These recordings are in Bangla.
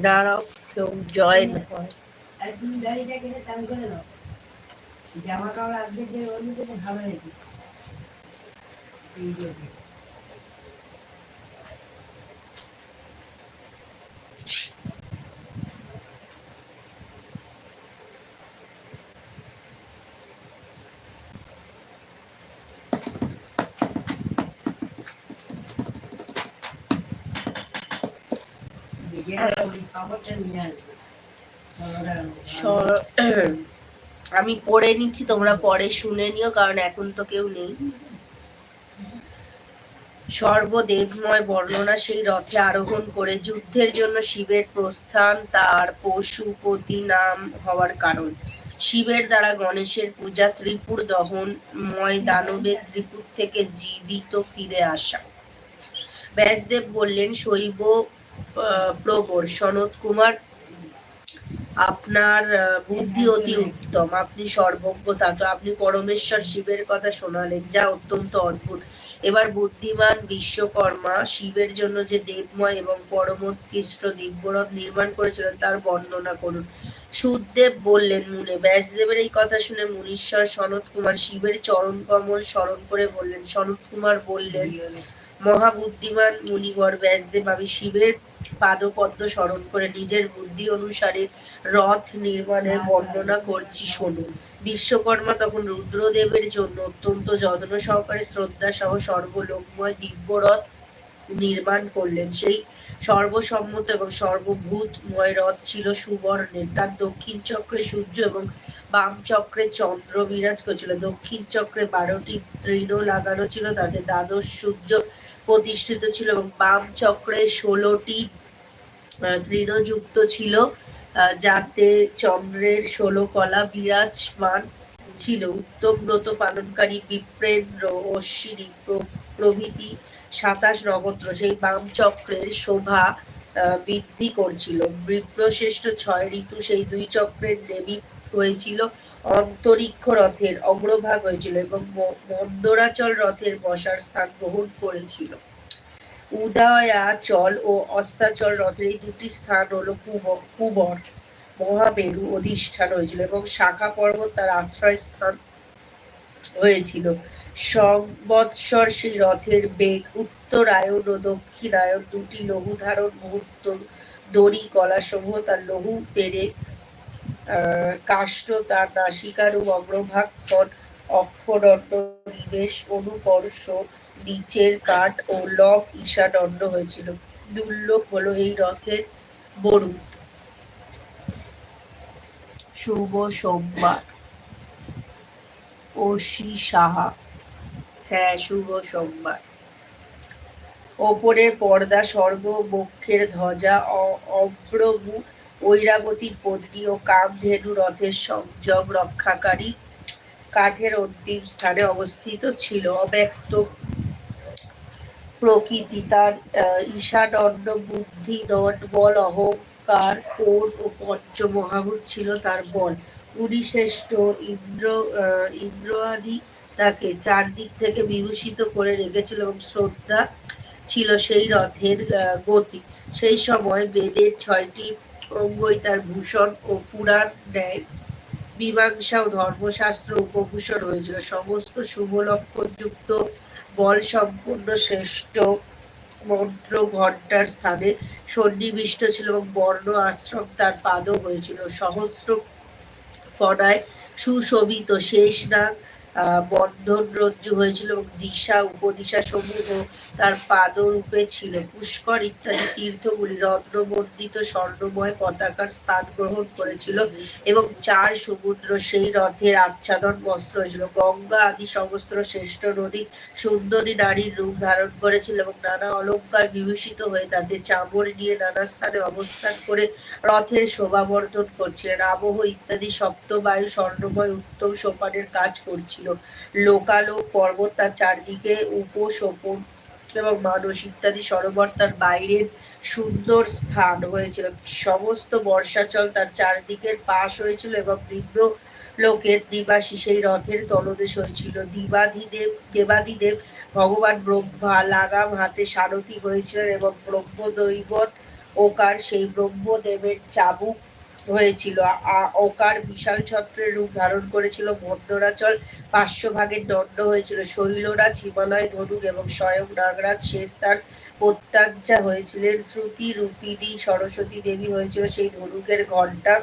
দাঁড়াও কেউ জয় না নাও। জামা কাপড় আসবে যে অনুযায়ী ভালো হয়েছে এই যে। নিজের ওই কাপড়টা নিয়ে আসবে স- আমি পড়ে নিচ্ছি, তোমরা পরে শুনে নিও, কারণ এখন তো কেউ নেই। সর্বদেবময় বর্ণনা সেই রথে আরোহণ করে যুদ্ধের জন্য শিবের প্রস্থান, তার পশুপতি নাম হওয়ার কারণ। শিবের দ্বারা গণেশের পূজা, ত্রিপুর দহন, ময় দানবের ত্রিপুর থেকে জীবিত ফিরে আসা। ব্যাসদেব বললেন, শৈব প্রবর সনত কুমার, আপনার বুদ্ধি অতি উত্তম। আপনি সর্বজ্ঞ তাতো আপনি পরমেশ্বর শিবের কথা শোনালেন। যা অত্যন্ত অদ্ভুত। এবার বুদ্ধিমান বিশ্বকর্মা শিবের জন্য যে দেবময় এবং পরমোৎকৃষ্ট দিব্যরথ নির্মাণ করেছিলেন, তার বর্ণনা করুন। সুদদেব বললেন, মুনে, ব্যাসদেবের এই কথা শুনে মুনীশ্বর সনত কুমার শিবের চরণ কমল স্মরণ করে বললেন। সনত কুমার বললেন মহাবুদ্ধিমান মুনিবর ব্যাসদেব আমি শিবের পাদপদ্ম স্মরণ করে নিজের বুদ্ধি অনুসারে রথ নির্মাণের বর্ণনা করছি শুনুন বিশ্বকর্মা তখন রুদ্রদেবের জন্য অত্যন্ত যত্ন সহকারে শ্রদ্ধা সহ সর্বলোকময় দিব্যরথ নির্মাণ করলেন। সেই সর্বসম্মত এবং সর্বভূতময় রথ ছিল সুবর্ণের। তার দক্ষিণ চক্রে সূর্য এবং বাম চক্রে চন্দ্র বিরাজ করছিল। দক্ষিণ চক্রে বারোটি তৃণ লাগানো ছিল, তাতে দ্বাদশ সূর্য প্রতিষ্ঠিত ছিল এবং বাম চক্রে ষোলোটি তৃণযুক্ত ছিল যাতে চন্দ্রের ষোলো কলা বিরাজমান ছিল। উত্তম ব্রত পালনকারী বিপ্রেন্দ্র, অশ্বিনী, প্র- প্রভৃতি সাতাশ নক্ষত্র সেই বাম চক্রের শোভা বৃদ্ধি করছিল। বিপ্রশ্রেষ্ঠ ছয় ঋতু সেই দুই চক্রের দেবী হয়েছিল। অন্তরিক্ষ রথের অগ্রভাগ হয়েছিল এবং মন্দরাচল রথের বসার স্থান গ্রহণ করেছিল। উদয়াচল ও অস্তাচল রথের এই দুটি স্থান হলো কুবর, মহামেরু অধিষ্ঠান হয়েছিল এবং শাখা পর্বত তার আশ্রয় স্থান হয়েছিল। সংবৎসর সেই রথের বেগ উত্তরায়ণ ও দক্ষিণায়ন দুটি লঘু ধারণ মুহূর্ত দড়ি কলা সমূহ তার লঘু পেরে আহ, কাষ্ঠ তার নাসিকার পট অক্ষদণ্ড নিবেশ অনুকর্ষ নিচের কাঠ ও ঈশাদণ্ড হয়েছিল। হলো এই রথের শুভ সোমবার। ওশি সাহা। হ্যাঁ শুভ সোমবার। ওপরের পর্দা স্বর্গ বক্ষের ধ্বজা অ- ঐরাবতীর পত্নী ও কামধেনু রথের সংযোগ রক্ষাকারী কাঠের অন্তিম স্থানে অবস্থিত ছিল। অব্যক্ত প্রকৃতি তার ঈশাদণ্ড বুদ্ধি নট বল অহংকার কোণ ও পঞ্চ মহাভূত ছিল তার বল। শ্রেষ্ঠ ইন্দ্র ইন্দ্রাদি তাকে চারদিক থেকে বিভূষিত করে রেখেছিল এবং শ্রদ্ধা ছিল সেই রথের গতি। সেই সময় বেদের ছয়টি অঙ্গই তার ভূষণ ও পুরাণ ন্যায় মীমাংসা ও ধর্মশাস্ত্র উপভূষণ হয়েছিল সমস্ত শুভ লক্ষণযুক্ত বল সম্পূর্ণ শ্রেষ্ঠ মন্ত্র ঘণ্টার স্থানে সন্নিবিষ্ট ছিল এবং বর্ণ আশ্রম তার পাদও হয়েছিল। সহস্র ফনায় সুশোভিত শেষ নাগ আহ, বন্ধন রজ্জু হয়েছিল দিশা উপদিশা সমূহ তার পাদরূপে ছিল। পুষ্কর ইত্যাদি তীর্থগুলি রত্নবর্ধিত স্বর্ণময় পতাকার স্থান গ্রহণ করেছিল এবং চার সমুদ্র সেই রথের আচ্ছাদন বস্ত্র হয়েছিল। গঙ্গা আদি সমস্ত শ্রেষ্ঠ নদী সুন্দরী নারীর রূপ ধারণ করেছিল এবং নানা অলংকার বিভূষিত হয়ে তাতে চামড় নিয়ে নানা স্থানে অবস্থান করে রথের শোভাবর্ধন করছিলেন। আবহ ইত্যাদি সপ্তবায়ু স্বর্ণময় উত্তম সোপানের কাজ করছিল। লোকালোক পর্বত তার চারদিকে উপসোপন এবং মানস ইত্যাদি সরোবর তার বাইরের সুন্দর স্থান হয়েছিল। সমস্ত বর্ষাচল তার চারদিকের পাশ হয়েছিল এবং নিম্ন লোকের নিবাসী সেই রথের তলদেশ হয়েছিল। দিবাধিদেব দেবাদিদেব ভগবান ব্রহ্মা লাগাম হাতে সারথি হয়েছিলেন এবং ব্রহ্মদৈবত ওকার সেই ব্রহ্মদেবের চাবুক হয়েছিল। অকার বিশাল ছত্রের রূপ ধারণ করেছিল। মধ্যরাচল পার্শ্ব ভাগের দণ্ড হয়েছিল। শৈলরাজ হিমালয় ধনুক এবং স্বয়ং নাগরাজ শেষ তার প্রত্যাজ্ঞা হয়েছিলেন। শ্রুতি রূপিণী সরস্বতী দেবী হয়েছিল সেই ধনুকের ঘণ্টা।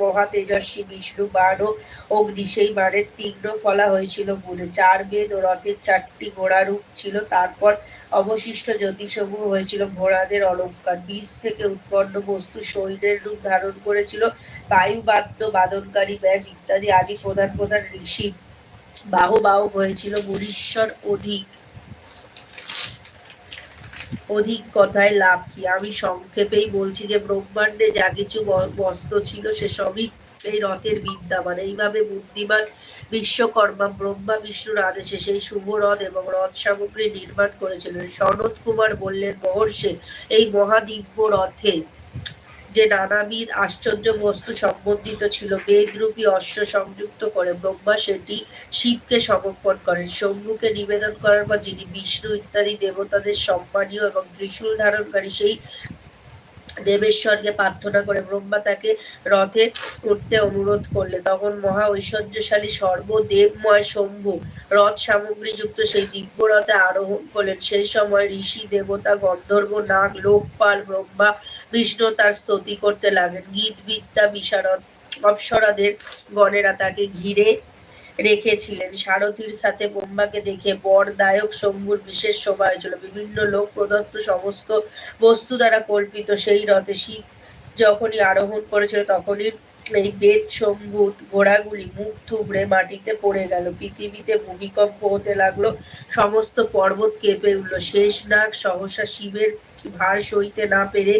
মহা তেজস্বী, বিষ্ণু ও অগ্নি, সেই বাণের তীক্ষ্ণ ফলা হয়েছিল মনে। চার বেদ ও রথের চারটি ঘোড়া রূপ ছিল। তারপর অবশিষ্ট জ্যোতিষসমূহ হয়েছিল ঘোড়াদের অলঙ্কার। বীজ থেকে উৎপন্ন বস্তু সৈন্যের রূপ ধারণ করেছিল। বায়ুবাদ্য বাদনকারী, ব্যাস ইত্যাদি আদি প্রধান প্রধান ঋষি। বাহু বাহু হয়েছিল মুনীশ্বর অধিক। অধিক কথায় লাভ কি? আমি সংক্ষেপেই বলছি যে ব্রহ্মাণ্ডে যা কিছু বস্ত্র ছিল সে সবই এই রথের বিদ্যমান। এইভাবে বুদ্ধিমান বিশ্বকর্মা ব্রহ্মা বিষ্ণুর আদেশে সেই শুভ রথ এবং রথ সামগ্রী নির্মাণ করেছিলেন। সনৎ কুমার বললেন, মহর্ষে, এই মহাদিব্য রথে যে নানাবিধ আশ্চর্য বস্তু সম্বন্ধিত ছিল, বেদরূপী অশ্ব সংযুক্ত করে ব্রহ্মা সেটি শিবকে সমর্পণ করেন। শম্ভুকে নিবেদন করার পর যিনি বিষ্ণু ইত্যাদি দেবতাদের সম্মানীয় এবং ত্রিশূল ধারণকারী, সেই দেবেশ্বরকে প্রার্থনা করে ব্রহ্মা তাকে রথে উঠতে অনুরোধ করলে। তখন মহা ঐশ্বর্যশালী সর্বদেবময় শম্ভু রথ সামগ্রীযুক্ত সেই দিব্য রথে আরোহণ করলেন। সেই সময় ঋষি, দেবতা, গন্ধর্ব, নাগ, লোকপাল, ব্রহ্মা, বিষ্ণু তার স্তুতি করতে লাগেন গীত, বিদ্যা, বিশারদ, অপ্সরাদের গণেরা তাকে ঘিরে রেখেছিলেন। সারথীর সাথে ব্রহ্মাকে দেখে বরদায়ক শম্ভুর বিশেষ শোভা হয়েছিল। বিভিন্ন লোক প্রদত্ত সমস্ত বস্তু দ্বারা কল্পিত। সেই রথে শিব যখনই আরোহণ করেছিল তখনই এই বেদ, সম্ভূত ঘোড়াগুলি মুখ থুবড়ে মাটিতে পড়ে গেল, পৃথিবীতে ভূমিকম্প হতে লাগল, সমস্ত পর্বত কেঁপে উঠল, শেষ নাগ সহসা শিবের ভার সইতে না পেরে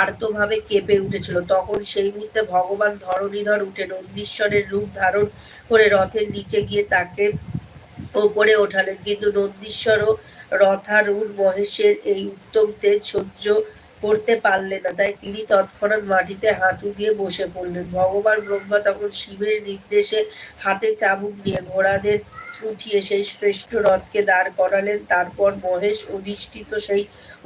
আর্তভাবে কেঁপে উঠেছিল। তখন সেই মুহূর্তে ভগবান ধরণীধর উঠে নন্দীশ্বরের রূপ ধারণ করে রথের নিচে গিয়ে তাকে ওপরে ওঠালেন। কিন্তু নন্দীশ্বর ও রথারূঢ় মহেশের এই উত্তম তেজ সহ্য করতে পারলেন না। তাই তিনি তৎক্ষণাৎ মাটিতে হাঁটু দিয়ে বসে পড়লেন। ভগবান ব্রহ্মা তখন শিবের নির্দেশে হাতে চাবুক নিয়ে ঘোড়াদের উঠিয়ে সেই শ্রেষ্ঠ রথকে দাঁড় করালেন। তারপর মহেশ অধিষ্ঠিত সেই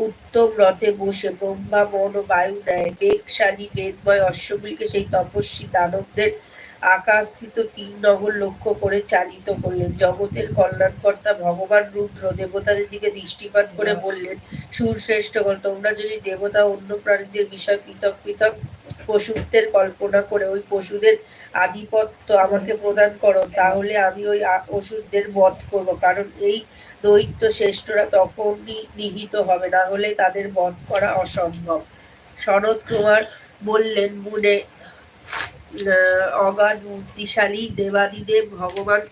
উত্তম রথে বসে ব্রহ্মা মন ও বায়ু নেয় বেগশালী বেদময় অশ্বগুলিকে সেই তপস্বী দানবদের আকাশস্থিত তিন নগর লক্ষ্য করে চালিত করলেন। জগতের কল্যাণকর্তা ভগবান রুদ্র দেবতাদের দিকে দৃষ্টিপাত করে বললেন সুরশ্রেষ্ঠগণ তোমরা যদি দেবতা অন্য প্রাণীদের বিষয় পৃথক পৃথক পশুত্বের কল্পনা করে ওই পশুদের আধিপত্য আমাকে প্রদান করো তাহলে আমি ওই অসুরদের বধ করব। কারণ এই দৈত্য শ্রেষ্ঠরা তখনই নিহিত হবে না হলে তাদের বধ করা অসম্ভব। সনৎ কুমার বললেন মুনে অগাধ মূর্তিশালী দেবাদিদেব, ভগবান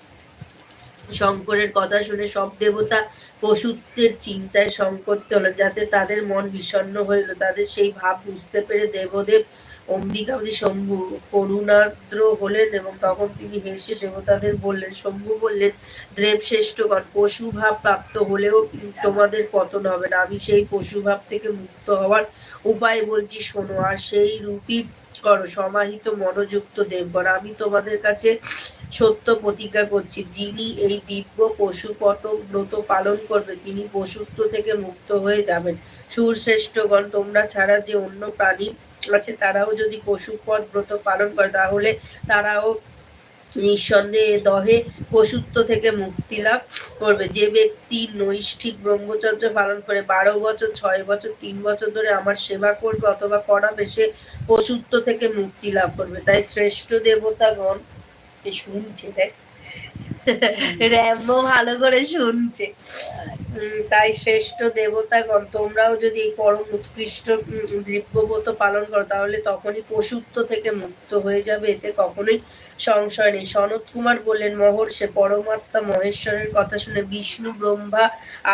শঙ্করের কথা শুনে সব দেবতা পশুত্বের চিন্তায় সংকটতে হলো যাতে তাদের মন বিষণ্ণ হইল তাদের সেই ভাব বুঝতে পেরে দেবদেব অম্বিকাপতি শম্ভু করুণাদ্র হলেন এবং তখন তিনি হেসে দেবতাদের বললেন, শম্ভু বললেন দেব শ্রেষ্ঠগণ পশু ভাব প্রাপ্ত হলেও তোমাদের পতন হবে না। আমি সেই পশু ভাব থেকে মুক্ত হওয়ার উপায় বলছি। শোনো, আর সেই রূপী করো, সমাহিত মনোযুক্ত দেবগণ আমি তোমাদের কাছে সত্য প্রতিজ্ঞা করছি, যিনি এই দিব্য পশুপত ব্রত পালন করবে, তিনি পশুত্ব থেকে মুক্ত হয়ে যাবেন। সুরশ্রেষ্ঠগণ তোমরা ছাড়া যে অন্য প্রাণী আছে, তারাও যদি পশুপদ ব্রত পালন করে, তাহলে তারাও নিঃসন্দেহে দহে পশুত্ব থেকে মুক্তি লাভ করবে। যে ব্যক্তি নৈষ্ঠিক ব্রহ্মচর্য পালন করে, বারো বছর, ছয় বছর, তিন বছর ধরে আমার সেবা করবে অথবা করাবে, সে পশুত্ব থেকে মুক্তি লাভ করবে। তাই শ্রেষ্ঠ দেবতাগণ শুনছে, দেখ র্যাম্বো ভালো করে শুনছে। তাই শ্রেষ্ঠ দেবতাগণ তোমরাও যদি এই পরম উৎকৃষ্ট উম, দিব্যব্রত পালন করো তাহলে তখনই পশুত্ব থেকে মুক্ত হয়ে যাবে এতে কখনোই সংশয় নেই। সনত কুমার বললেন মহর্ষে পরমাত্মা মহেশ্বরের কথা শুনে বিষ্ণু ব্রহ্মা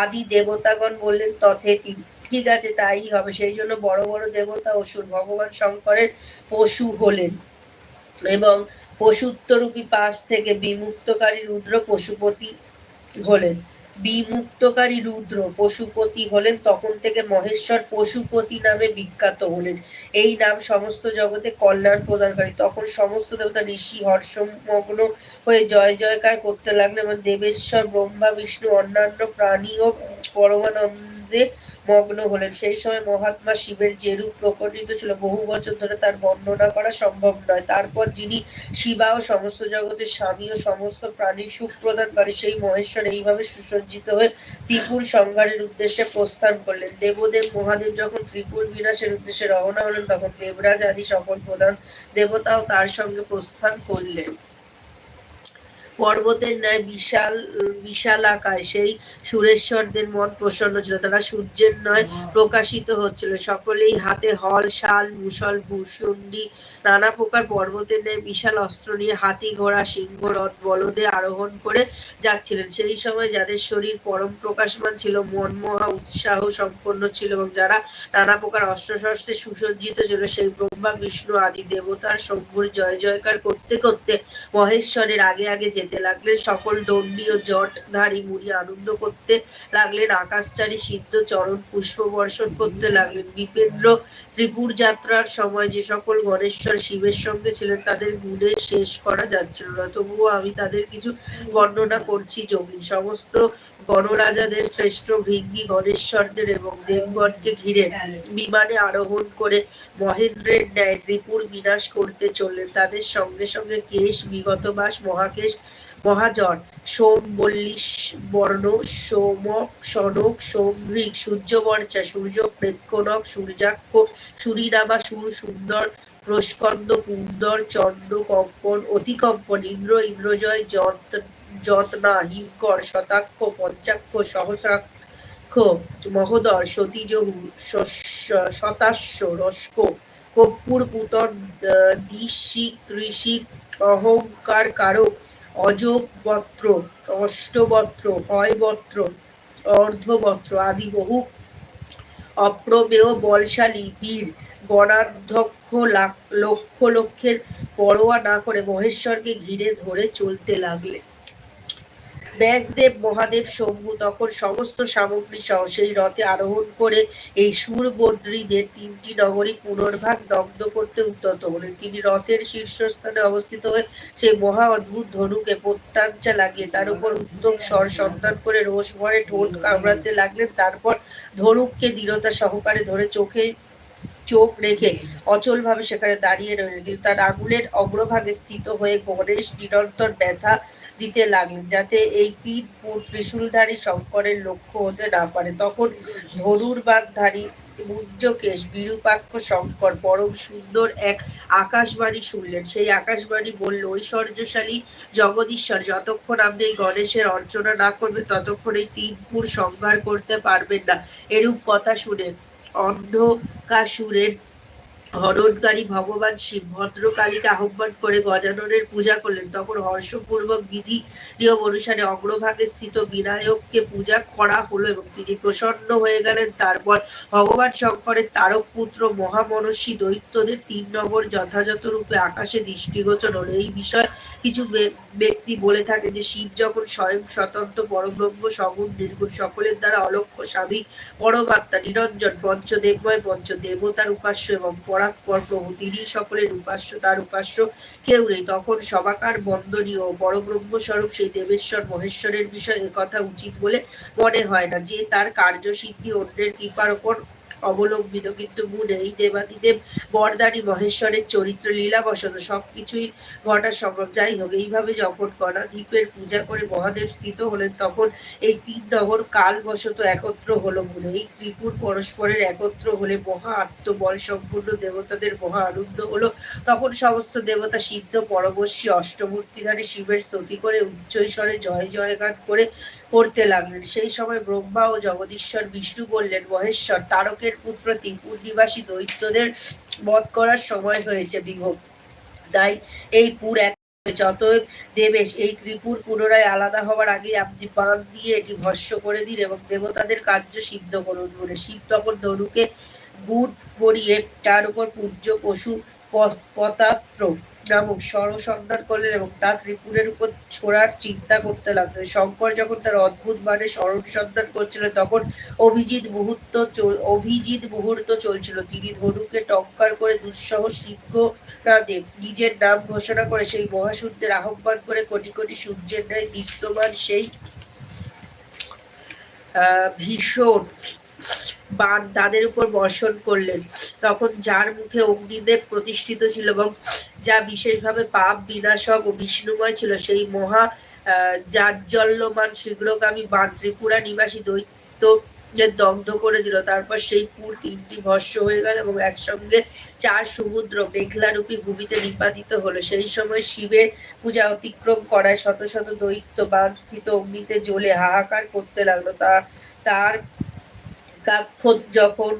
আদি দেবতাগণ বললেন তথেতি। ঠিক আছে তাই হবে। সেই জন্য বড় বড় দেবতা অসুর ভগবান শঙ্করের পশু হলেন এবং পশুত্বরূপী পাশ থেকে বিমুক্তকারী রুদ্র পশুপতি হলেন। বিমুক্তকারী রুদ্র পশুপতি হলেন, তখন থেকে মহেশ্বর পশুপতি নামে বিখ্যাত হলেন। এই নাম সমস্ত জগতে কল্যাণ প্রদানকারী। তখন সমস্ত দেবতা ঋষি, হর্ষমগ্ন হয়ে জয় জয়কার করতে লাগলেন এবং দেবেশ্বর, ব্রহ্মা, বিষ্ণু, অন্যান্য প্রাণী ও পরমানন্দে মগ্ন হলেন। সেই সময় মহাত্মা শিবের যেরূপ প্রকটিত ছিল, বহু বছর ধরে তার বর্ণনা করা সম্ভব নয়। তারপর যিনি শিবা ও সমস্ত জগতের স্বামী ও সমস্ত প্রাণীর সুখ প্রদানকারী, সেই মহেশ্বর এইভাবে সুসজ্জিত হয়ে ত্রিপুর সংহারের উদ্দেশ্যে প্রস্থান করলেন। দেবদেব মহাদেব যখন ত্রিপুর বিনাশের উদ্দেশ্যে রওনা হলেন, তখন দেবরাজ আদি সকল প্রধান দেবতাও তার সঙ্গে প্রস্থান করলেন। পর্বতের ন্যায় বিশাল বিশালাকায় সেই সুরেশ্বরদের মন প্রসন্ন ছিল। তারা সূর্যের নয় প্রকাশিত হচ্ছিল। সকলেই হাতে হল, শাল মুসল ভূষুন্ডি নানা প্রকার পর্বতের ন্যায় বিশাল অস্ত্র নিয়ে হাতি ঘোড়া, সিংহ রথ বলদে আরোহণ করে যাচ্ছিলেন। সেই সময় যাদের শরীর পরম প্রকাশমান ছিল, মন মহা উৎসাহ সম্পন্ন ছিল এবং যারা নানা প্রকার অস্ত্রশস্ত্রে সুসজ্জিত ছিল, সেই ব্রহ্মা, বিষ্ণু আদি দেবতার শম্ভুর জয় জয়কার করতে করতে মহেশ্বরের আগে আগে যেতে লাগলেন। সকল দণ্ডি ও জটধারী মুড়ি আনন্দ করতে লাগলেন। আকাশচারী সিদ্ধ চরণ পুষ্প বর্ষণ করতে লাগলেন। বিপেন্দ্র ত্রিপুর যাত্রার সময় যে সকল গণেশ্বর শিবের সঙ্গে ছিলেন, তাদের গুণে শেষ করা যাচ্ছিল না। তবুও আমি তাদের কিছু বর্ণনা করছি। জমিন সমস্ত গণরাজাদের শ্রেষ্ঠ ভৃঙ্গি গণেশ্বরদের এবং দেবগণকে ঘিরে বিমানে আরোহণ করে মহেন্দ্রের ন্যায় ত্রিপুর বিনাশ করতে চললেন। তাদের সঙ্গে সঙ্গে কেশ, বিগত মাস মহাকেশ, মহাজন, সোম, বল্লিশ, বর্ণ, সোম, সনক সোমৃক সূর্যবর্চা, সূর্য প্রেক্ষণক সূর্যাক্ষ, সুরিনামা, সুর, সুন্দর, প্রস্কন্দ, কুন্দর, চন্দ্র, কম্পন, অতিকম্পন, ইন্দ্র, ইন্দ্রজয়, যত যত্না হিঙ্কর শতাক্ষ, পঞ্চাক্ষ, সহস্রাক্ষ মহোদর সতীজহু শতাস্য রস্ক, কর্পূর, পুতন দিশিক কৃষিক অহংকার কারক অজবত্র অষ্টবত্র হয়বত্র অর্ধবত্র আদি বহু অপ্রমেয় বলশালী বীর, গণাধ্যক্ষ লক্ষ লক্ষের পরোয়া না করে মহেশ্বরকে ঘিরে ধরে চলতে লাগলে ব্যাসদেব, মহাদেব, শম্ভু, তখন সমস্ত সামগ্রী সহ সেই রথে আরোহণ করে এই সুরবদ্রীদের তিনটি নগরী পুনর্ভাগ দগ্ধ করতে উদ্যত হলেন। তিনি রথের শীর্ষস্থানে অবস্থিত হয়ে সেই মহা অদ্ভুত ধনুকে প্রত্যাঞ্চা লাগিয়ে তার উপর উত্তম স্বর সন্ধান করে রোষ ভরে ঠোঁট কামড়াতে লাগলেন। তারপর ধনুককে দৃঢ়তা সহকারে ধরে চোখে চোখ রেখে অচল ভাবে সেখানে দাঁড়িয়ে রইলেন। তার আঙুলের অগ্রভাগে স্থিত হয়ে গণেশ নিরন্তর ব্যথা দিতে লাগলেন যাতে এই তিন ফুট ত্রিশূলধারী শঙ্করের লক্ষ্য হতে না পারে। তখন ধরুর ধনুর্বাগধারী মুঞ্জকেশ বিরূপাক্ষ শঙ্কর পরম সুন্দর এক আকাশবাণী শুনলেন। সেই আকাশবাণী বলল, ঐশ্বর্যশালী জগদীশ্বর, যতক্ষণ আপনি এই গণেশের অর্চনা না করবেন, ততক্ষণ এই তিন ফুট সংহার করতে পারবেন না। এরূপ কথা শুনে অন্ধকাসুরের হরণকারী ভগবান শিব ভদ্রকালীকে আহ্বান করে গজাননের পূজা করলেন। তখন হর্ষপূর্বক বিধি নিয়ম অনুসারে অগ্রভাগে স্থিত বিনায়ককে পূজা করা হলো এবং তিনি প্রসন্ন হয়ে গেলেন। তারপর ভগবান শঙ্করের তারক পুত্র মহামনস্বী দৈত্যদের তিন নগর যথাযথ রূপে আকাশে দৃষ্টিগোচর হলো। এই বিষয়ে কিছু ব্যক্তি বলে থাকে যে, শিব যখন স্বয়ং স্বতন্ত্র পরব্রহ্ম, সগুণ, নির্গুণ সকলের দ্বারা অলক্ষ্য স্বামী, পরমাত্মা, নিরঞ্জন, পঞ্চদেবময় পঞ্চ দেবতার উপাস্য এবং পরাৎপর প্রভু তিনি সকলের উপাস্য, তার উপাস্য কেউ নেই। তখন সবাকার বন্দনীয় বড় ব্রহ্মস্বরূপ সেই দেবেশ্বর মহেশ্বরের বিষয়ে কথা উচিত বলে মনে হয় না। যে তার কার্যসিদ্ধি অন্যের কৃপার ওপর অবলম্বিত, কিন্তু গুণ এই দেবাদিদেব, বরদারি, মহেশ্বরের চরিত্র, লীলা লীলাবশত সবকিছুই ঘটা সম্ভব। যাই হোক, এইভাবে যখন কণা দ্বীপের পূজা করে মহাদেব স্থিত হলেন, তখন এই তিন নগর কালবশত একত্র হলো বলে এই ত্রিপুর পরস্পরের একত্র হলে মহা আত্মবল সম্পূর্ণ, দেবতাদের মহা আনন্দ হলো। তখন সমস্ত দেবতা সিদ্ধ পরবশী অষ্টমূর্তিধারী শিবের স্তুতি করে, উচ্চৈস্বরে জয় জয়গান করে করতে লাগলেন সেই সময় ব্রহ্মা ও জগদীশ্বর বিষ্ণু বললেন, মহেশ্বর, তারকের পুত্র ত্রিপুর নিবাসী দৈত্যদের বধ করার সময় হয়েছে বিভোগ তাই এই পুর এক। অতএব দেবেশ, এই ত্রিপুর পুনরায় আলাদা হওয়ার আগে আপনি বাঁধ দিয়ে এটি ভস্য করে দিন এবং দেবতাদের কার্য সিদ্ধ করুন বলে শিব তখন ধনুকে গুড় গড়িয়ে তার উপর পূজ্য পশু পতাস্ত্র নামক স্বর সন্ধান করলেন এবং তা ত্রিপুরের উপর ছোড়ার চিন্তা করতে লাগলেন। শঙ্কর যখন তার অদ্ভুত মানে স্মরণ সন্ধান করছিলেন, তখন অভিজিৎ মুহূর্ত অভিজিৎ মুহূর্ত চলছিল। তিনি ধনুকে টঙ্কার করে দুঃসহ সিংহ দেব নিজের নাম ঘোষণা করে সেই মহাসূর্যের আহ্বান করে কোটি কোটি সূর্যের ন্যায় দীপ্তমান সেই ভীষণ বান তাদের উপর বর্ষণ করলেন। তখন যার মুখে অগ্নিদেব প্রতিষ্ঠিত ছিল এবং যা বিশেষভাবে পাপ, বিনাশক ও বিষ্ণুময় ছিল, সেই মহা জাজ্জল্যমান শীঘ্রগামী বান, ত্রিপুরা নিবাসী দৈত্য দগ্ধ করে দিল। তারপর সেই পুর তিনটি ভস্য হয়ে গেল এবং একসঙ্গে চার সমুদ্র মেঘলারূপী ভূমিতে নিপাতিত হলো। সেই সময় শিবের পূজা অতিক্রম করায় শত শত দৈত্য বান স্থিত অগ্নিতে জ্বলে হাহাকার করতে লাগল। তা, তার কাক্ষত যখন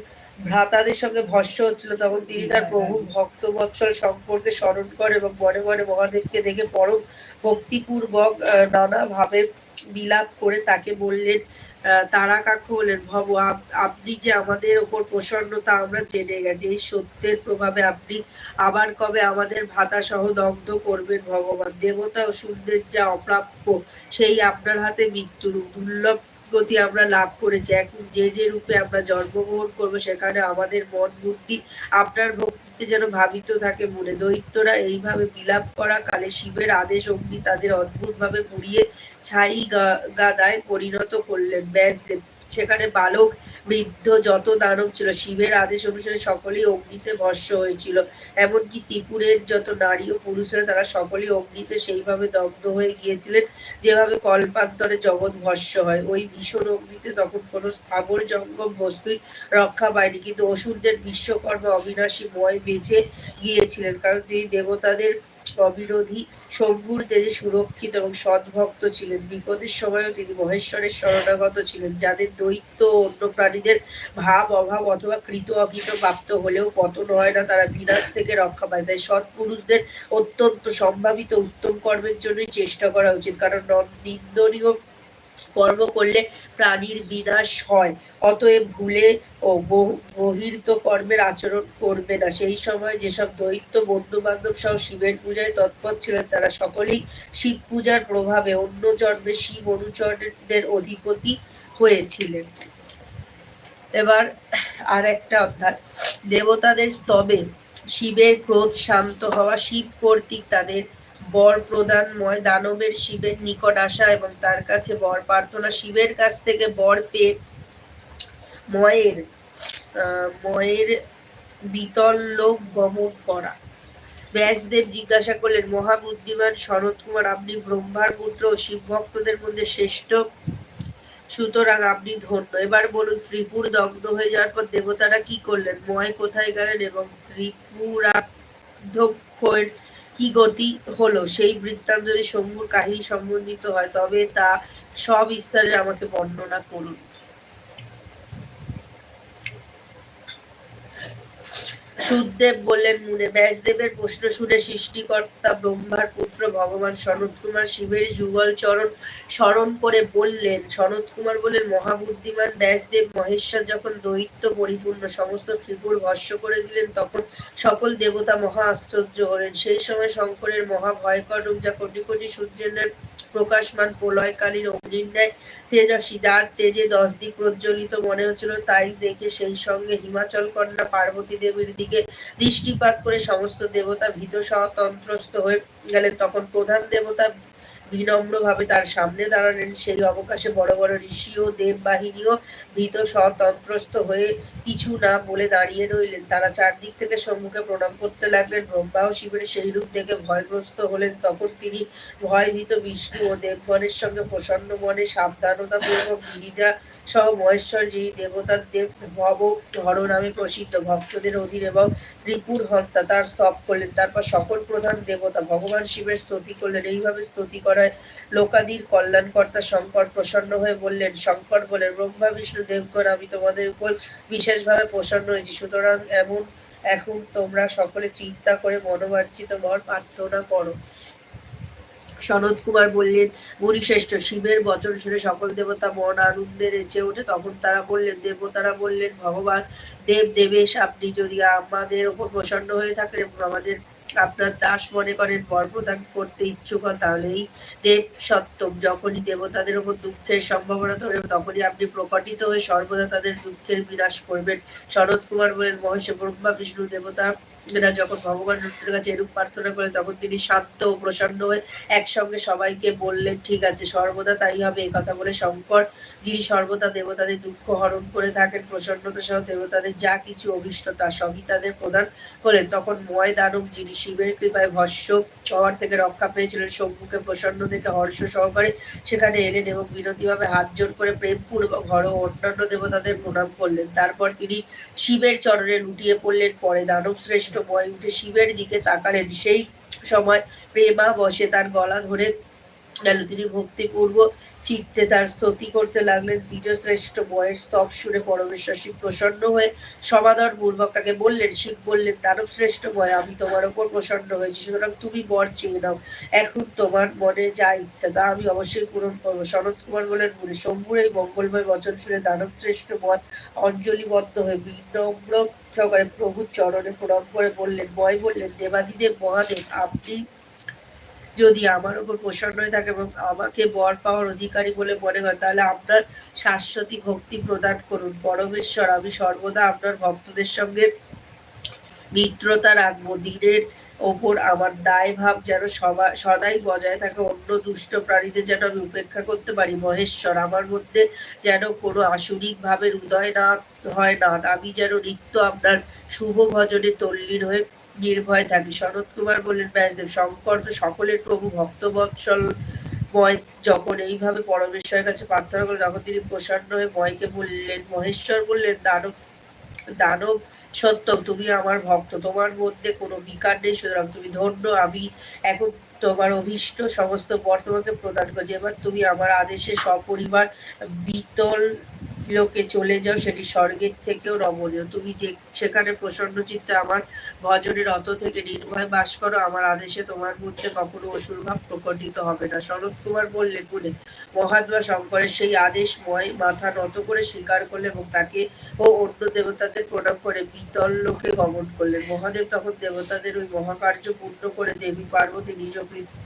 ভ্রাতাদের সঙ্গে ভস্য হচ্ছিল, তখন তিনি তার প্রভু ভক্ত বৎসল সম্পর্কে স্মরণ করে এবং মনে মনে মহাদেবকে দেখে পরম ভক্তিপূর্বক নানাভাবে বিলাপ করে তাকে বললেন তারা কাক্ষ বললেন, ভব আপনি যে আমাদের ওপর প্রসন্ন তা আমরা জেনে গেছি। এই সত্যের প্রভাবে আপনি আবার কবে আমাদের ভাতা সহ দগ্ধ করবেন ভগবান? দেবতা ও সূর্যের যা অপ্রাপ্য, সেই আপনার হাতে মৃত্যুর দুর্লভ গতি আমরা লাভ করেছি। এখন যে যে রূপে আমরা জন্মগ্রহণ করব, সেখানে আমাদের মন বুদ্ধি, আপনার ভক্তিতে যেন ভাবিত থাকে মনে। দৈত্যরা এইভাবে বিলাপ করা কালে শিবের আদেশ অগ্নি তাদের অদ্ভুতভাবে পুড়িয়ে ছাই গাদায় পরিণত করলেন। ব্যাসদেব সেখানে বালক, বৃদ্ধ যত দানব ছিল, শিবের আদেশ অনুসারে সকলেই অগ্নিতে ভস্য হয়েছিল। এমনকি ত্রিপুরের যত নারী ও পুরুষরা তারা সকলেই অগ্নিতে সেইভাবে দগ্ধ হয়ে গিয়েছিলেন, যেভাবে কল্পান্তরে জগৎ ভস্য হয়। ওই ভীষণ অগ্নিতে তখন কোনো স্থাবর জঙ্গম বস্তুই রক্ষা পায়নি, কিন্তু অসুরদের বিশ্বকর্মা অবিনাশী ময় বেঁচে গিয়েছিলেন, কারণ তিনি দেবতাদের অবিরোধী শম্ভুর তেজে সুরক্ষিত এবং সদ্ভক্ত ছিলেন। বিপদের সময়ও তিনি মহেশ্বরের শরণাগত ছিলেন, যাদের দৈত্য অন্য প্রাণীদের ভাব, অভাব অথবা কৃত অকৃত প্রাপ্ত হলেও পতন হয় না, তারা বিনাশ থেকে রক্ষা পায়। তাই সৎ পুরুষদের অত্যন্ত সম্ভাবিত উত্তম কর্মের জন্যই চেষ্টা করা উচিত। কারণ নিন্দনীয় কর্ম করলে প্রাণীর বিনাশ হয়। অতএব ভুলে ও বহির্ত কর্মের আচরণ করবে না। সেই সময় যেসব দৈত্য বন্ধু বান্ধব সহ শিবের পূজায় তৎপর ছিলেন, তারা সকলেই শিব পূজার প্রভাবে অন্য জন্মে শিব অনুচরদের অধিপতি হয়েছিলেন। এবার আর একটা অধ্যায়। দেবতাদের স্তবে শিবের ক্রোধ শান্ত হওয়া শিব কর্তৃক তাদের বর প্রদানময় দানবের শিবের নিকট আসা এবং তার কাছে বর প্রার্থনা শিবের কাছ থেকে বর পেয়ে ময়ের ময়ের বিতল্লোক গমন করা। ব্যাসদেব জিজ্ঞাসা করলেন, মহাবুদ্ধিমান শরৎ কুমার, আপনি ব্রহ্মার পুত্র ও শিব ভক্তদের মধ্যে শ্রেষ্ঠ? সুতরাং আপনি ধন্য। এবার বলুন, ত্রিপুর দগ্ধ হয়ে যাওয়ার পর দেবতারা কি করলেন? ময় কোথায় গেলেন এবং ত্রিপুরাধ্যক্ষের কি গতি হলো? সেই বৃত্তান্ত যদি কাহিনী সম্বন্ধিত হয়, তবে তা সব স্তরে আমাকে বর্ণনা করুন। সুখদেব বললেন, মুনে ব্যাসদেবের প্রশ্ন শুনে সৃষ্টিকর্তা ব্রহ্মার পুত্র ভগবান সনত কুমার শিবের যুগল চরণ স্মরণ করে বললেন সনত কুমার বললেন মহাবুদ্ধিমান ব্যাসদেব মহেশ্বর যখন দৈত্য পরিপূর্ণ সমস্ত ত্রিপুর ভস্য করে দিলেন, তখন সকল দেবতা মহা আশ্চর্য হলেন। সেই সময় শঙ্করের মহা ভয়কর রূপ যা কোটি কোটি সূর্যের ন্যায় প্রকাশমান প্রলয়কালীন অগ্নির ন্যায় তেজস্বী যার তেজে দশ দিক প্রজ্বলিত মনে হচ্ছিল, তাই দেখে সেই সঙ্গে হিমাচল কন্যা পার্বতী দেবীর দিকে দৃষ্টিপাত করে সমস্ত দেবতা ভীত তন্ত্রস্থ হয়ে গেলেন। তখন প্রধান দেবতা বিনম্রভাবে তার সামনে দাঁড়ালেন। সেই অবকাশে বড় বড় ঋষি ও দেব বাহিনীও ভীত, স্বতন্ত্রস্ত হয়ে কিছু না বলে দাঁড়িয়ে রইলেন। তারা চারদিক থেকে সম্মুখে প্রণাম করতে লাগলেন। ব্রহ্মা ও শিবের সেই রূপ দেখে ভয়গ্রস্ত হলেন। তখন তিনি ভয়ভীত বিষ্ণু ও দেবগণের সঙ্গে প্রসন্ন মনে সাবধানতা পূর্বক গিরিজা সহ মহেশ্বর, যিনি দেবতার দেব ভব ধর নামে প্রসিদ্ধ ভক্তদের অধীন এবং ত্রিপুর হন্তা তার স্তব করলেন। তারপর সকল প্রধান দেবতা ভগবান শিবের স্তুতি করলেন। এইভাবে স্তুতি করায় লোকাদির কল্যাণকর্তা শঙ্কর প্রসন্ন হয়ে বললেন, শঙ্কর বলেন ব্রহ্মা, বিষ্ণু, দেবগণ, আমি তোমাদের উপর বিশেষভাবে প্রসন্ন হয়েছি। সুতরাং এমন, এখন তোমরা সকলে চিন্তা করে মনোবাঞ্ছিত বর প্রার্থনা করো। সনৎ কুমার বললেন, মুনিশ্রেষ্ঠ, শিবের বচন শুনে সকল দেবতা মন আনন্দে রেচে ওঠে। তখন তারা বললেন, দেবতারা বললেন, ভগবান দেব, দেবেশ, আপনি যদি আমাদের ওপর প্রসন্ন হয়ে থাকেন আমাদের আপনার দাস মনে করেন বর প্রদান করতে ইচ্ছুক হন তাহলে এই দেব সত্যম যখনই দেবতাদের ওপর দুঃখের সম্ভাবনা ধরে, তখনই আপনি প্রকটিত হয়ে সর্বদা তাদের দুঃখের বিনাশ করবেন। শরৎ কুমার বলেন, মহেশ ব্রহ্মা, বিষ্ণু দেবতা এরা যখন ভগবান রুদ্রের কাছে এরূপ প্রার্থনা করে তখন তিনি শান্ত ও প্রসন্ন হয়ে একসঙ্গে সবাইকে বললেন, ঠিক আছে, সর্বদা তাই হবে। এই কথা বলে শঙ্কর, যিনি সর্বদা দেবতাদের দুঃখ হরণ করে থাকেন, প্রসন্নতা সহ দেবতাদের যা কিছু অভিষ্ট তা সবই তাদের প্রদান হলেন তখন ময় দানব, যিনি শিবের কৃপায় ভস্য হওয়ার থেকে রক্ষা পেয়েছিলেন শম্ভুকে প্রসন্ন দেখে হর্ষ সহকারে সেখানে এলেন এবং বিনতিভাবে হাত জোর করে প্রেমপূর্বক ঘর ও অন্যান্য দেবতাদের প্রণাম করলেন। তারপর তিনি শিবের চরণে লুটিয়ে পড়লেন। পরে দানব শ্রেষ্ঠ ময় উঠে শিবের দিকে তাকালেন। সেই সময় প্রেমা বসে তার গলা ধরে গেল। তিনি ভক্তিপূর্ব চিত্তে তার স্তুতি করতে লাগলেন দ্বিজ শ্রেষ্ঠ ময়ের স্তব শুনে পরমেশ্বর শিব প্রসন্ন হয়ে সমাদর পূর্বক তাকে বললেন শিব বললেন দানব শ্রেষ্ঠ ময় আমি তোমার ওপর প্রসন্ন হয়েছি, সুতরাং তুমি বর চেয়ে নাও। এখন তোমার মনে যা ইচ্ছা তা আমি অবশ্যই পূরণ করব। শরৎ কুমার বলেন, বলে শম্ভুর এই মঙ্গলময় বচন শুনে দানব শ্রেষ্ঠ ময় অঞ্জলিবদ্ধ হয়ে বিনম্র সহকারে প্রভুর চরণে প্রণাম করে বললেন, বয় বললেন, দেবাদিদেব মহাদেব, আপনি যদি আমার উপর প্রসন্ন হয়ে থাকে এবং আমাকে বর পাওয়ার অধিকারী বলে মনে হয়, তাহলে আপনার শাশ্বতী ভক্তি প্রদান করুন। পরমেশ্বর, আমি সর্বদা আপনার ভক্তদের সঙ্গে মিত্রতা রাখব। দিনের ওপর আমার দায় ভাব যেন সদাই বজায় থাকে। অন্য দুষ্ট প্রাণীদের যেন আমি উপেক্ষা করতে পারি। মহেশ্বর, আমার মধ্যে যেন কোনো আসরিক ভাবের উদয় না, হয় না। আমি যেন নিত্য আপনার শুভ ভজনে তল্লীন হয়ে নির্ভয় থাকি। শরৎ কুমার বললেন ব্যাসদেব শঙ্কর তো সকলের প্রভু ভক্তবৎসল ময় যখন এইভাবে পরমেশ্বরের কাছে প্রার্থনা করলেন, তখন তিনি প্রসন্ন হয়ে ময়কে বললেন, মহেশ্বর বললেন, দানব দানব সত্য তুমি আমার ভক্ত, তোমার মধ্যে কোনো বিকার নেই, সুতরাং তুমি ধন্য, আমি এখন তোমার অভিষ্ট সমস্ত বর তোমাকে প্রদান করছি, এবার তুমি আমার আদেশে সপরিবার বিতল লোকে চলে যাও, সেটি স্বর্গের থেকেও রমণীয়। তুমি যে সেখানে প্রসন্ন চিত্তে আমার ভজনে রত থেকে নির্ভয় বাস করো, আমার আদেশে তোমার মধ্যে কখনো অসুর ভাব প্রকটিত হবে না। শরৎ কুমার বললেন বলে মহাত্মা শঙ্করের সেই আদেশময় মাথা নত করে স্বীকার করলেন এবং তাকে ও অন্য দেবতাদের প্রণাম করে বিতল লোকে গমন করলেন। মহাদেব তখন দেবতাদের ওই মহাকার্য পূর্ণ করে দেবী পার্বতী নিজ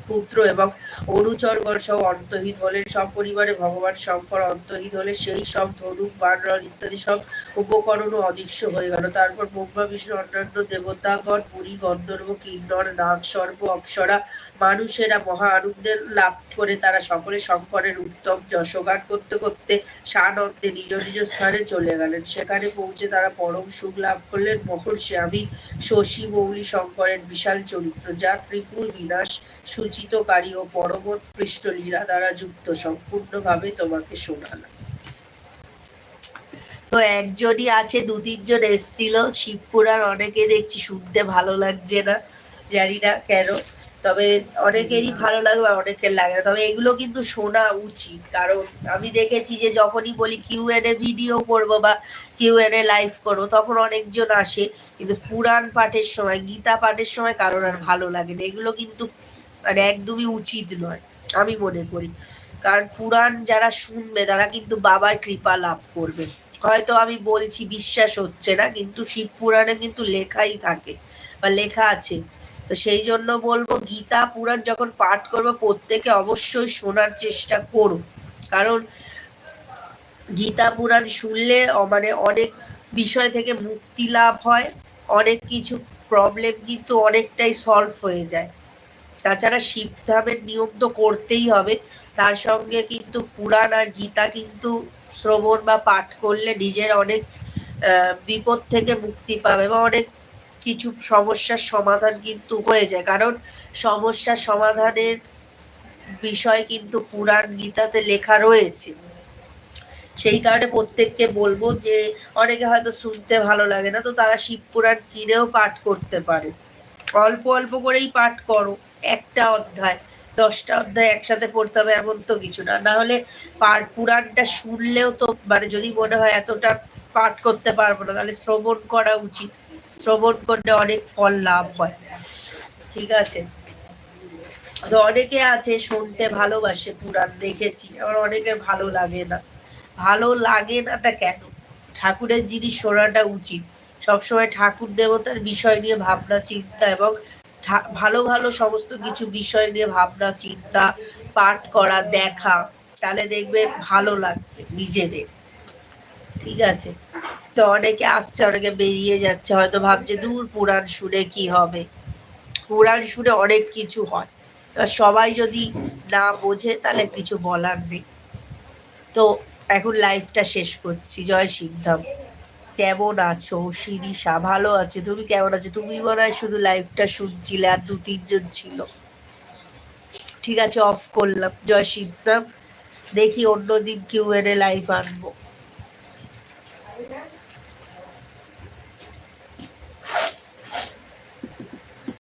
পুত্র এবং অনুচরগণ সহ অন্তহিত হলেন। সব পরিবারে ভগবান শঙ্কর অন্তহিত হলে সেই সব ধনুক বান রথ ইত্যাদি সব উপকরণও অদৃশ্য হয়ে গেল। তারপর ব্রহ্মা, বিষ্ণু, অন্যান্য দেবতাগণ পুরী গন্ধর্ব, কিন্নর, নাগ, সর্প, অপ্সরা, মানুষেরা মহা আনন্দের লাভ করে তারা সকলে শঙ্করের উত্তম যশগান করতে করতে সানন্দে নিজ নিজ স্থানে চলে গেলেন। সেখানে পৌঁছে তারা পরম সুখ লাভ করলেন। মহর্ষি আমি শশী, মৌলি, শঙ্করের বিশাল চরিত্র, যা ত্রিপুর বিনাশ সূচিতকারী ও পরমোৎকৃষ্ট লীলা দ্বারা যুক্ত। সম্পূর্ণভাবে তোমাকে শোনালাম। তো একজনই আছে দু তিনজন এসছিল। শিবপুরার অনেকে দেখছি শুনতে ভালো লাগছে না, জানি না কেন। তবে অনেকেরই ভালো লাগবে, আর অনেকের লাগে না। তবে এগুলো কিন্তু শোনা উচিত, কারণ আমি দেখেছি যে যখনই বলি কিউ এন এ ভিডিও করব বা কিউ এন এ লাইভ করব, তখন অনেকজন আসে। কিন্তু পুরাণ পাঠের সময়, গীতা পাঠের সময় কারোর আর ভালো লাগে না। এগুলো কিন্তু মানে একদমই উচিত নয়, আমি মনে করি। কারণ পুরাণ যারা শুনবে, তারা কিন্তু বাবার কৃপা লাভ করবে। হয়তো আমি বলছি বিশ্বাস হচ্ছে না, কিন্তু শিব পুরাণে কিন্তু লেখাই থাকে বা লেখা আছে। তো সেই জন্য বলব গীতা পুরাণ যখন পাঠ করব প্রত্যেকে অবশ্যই শোনার চেষ্টা করো। কারণ গীতা পুরাণ শুনলে মানে অনেক বিষয় থেকে মুক্তি লাভ হয়, অনেক কিছু প্রবলেম কিন্তু অনেকটাই সলভ হয়ে যায়। তাছাড়া শিবধামের নিয়ম তো করতেই হবে, তার সঙ্গে কিন্তু পুরাণ আর গীতা কিন্তু শ্রবণ বা পাঠ করলে নিজের অনেক বিপদ থেকে মুক্তি পাবে বা অনেক কিছু সমস্যার সমাধান কিন্তু হয়ে যায়। কারণ সমস্যার সমাধানের বিষয় কিন্তু পুরাণ গীতাতে লেখা রয়েছে। সেই কারণে প্রত্যেককে বলব যে, অনেকে হয়তো শুনতে ভালো লাগে না, তো তারা শিব পুরাণ কিনেও পাঠ করতে পারে। অল্প অল্প করেই পাঠ করো, একটা অধ্যায়। দশটা অধ্যায় একসাথে পড়তে হবে, এমন তো কিছু না। না হলে পার পুরাণটা শুনলেও তো মানে যদি মনে হয় এতটা পাঠ করতে পারব না, তাহলে শ্রবণ করা উচিত। শ্রবণ করলে অনেক ফল লাভ হয়। ঠিক আছে? তো অনেকে আছে শুনতে ভালোবাসে পুরাণ, দেখেছি। আবার অনেকের ভালো লাগে না। ভালো লাগে নাটা কেন? ঠাকুরের জিনিস শোনাটা উচিত। সবসময় ঠাকুর দেবতার বিষয় নিয়ে ভাবনা, চিন্তা এবং ভালো ভালো সমস্ত কিছু বিষয় নিয়ে ভাবনা, চিন্তা, পাঠ করা, দেখা, তাহলে দেখবে ভালো লাগবে নিজেদের। ঠিক আছে? তো অনেকে আসছে, অনেকে বেরিয়ে যাচ্ছে, হয়তো ভাবছে, দূর পুরাণ শুনে কি হবে? পুরাণ শুনে অনেক কিছু হয়। সবাই যদি না বোঝে, তাহলে কিছু বলার নেই। তো এখন লাইফটা শেষ করছি। জয় সিদ্ধাম কেমন আছো? শিরিষা, ভালো আছে? তুমি কেমন আছো? তুমি মনে হয় শুধু লাইফটা শুনছিলে আর দু, তিনজন ছিল। ঠিক আছে অফ করলাম। জয় শিবনাম দেখি অন্যদিন কিউ এনে লাইভ আনব।